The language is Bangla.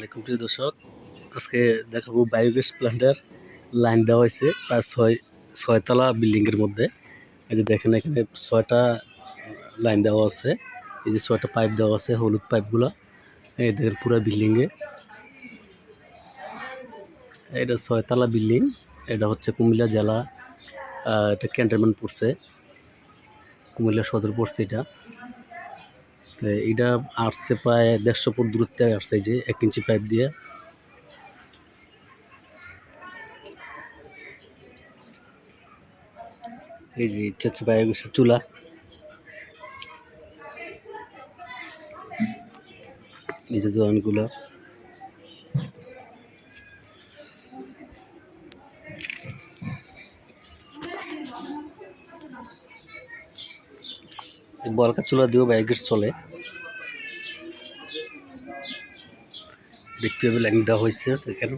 আলাইকুম, প্রিয় দর্শক। আজকে দেখাবো বায়োগ্যাস প্ল্যান্টের লাইন দেওয়া হয়েছে প্রায় ছয় ছয়তলা বিল্ডিংয়ের মধ্যে। এই যে দেখেন এখানে ছয়টা লাইন দেওয়া আছে। এই যে ছয়টা পাইপ দেওয়া আছে, হলুদ পাইপগুলো। এই দেখেন পুরো বিল্ডিংয়ে। এটা ছয়তলা বিল্ডিং, এটা হচ্ছে কুমিল্লা জেলা এটা ক্যান্টনমেন্ট পড়ছে। কুমিল্লা সদর পড়ছে এটা। এটা আসছে প্রায় দেড়শো ফুট দূরত্বে আসছে যে এক ইঞ্চি পাইপ দিয়ে। এই যে হচ্ছে বায়োগ্যাসের চুলা। এই যে জয়েন্টগুলো এই বলকা চুলা দিয়েও বায়োগ্যাস চলে। দেখতে হবে লাইন দেওয়া হয়েছে দেখেন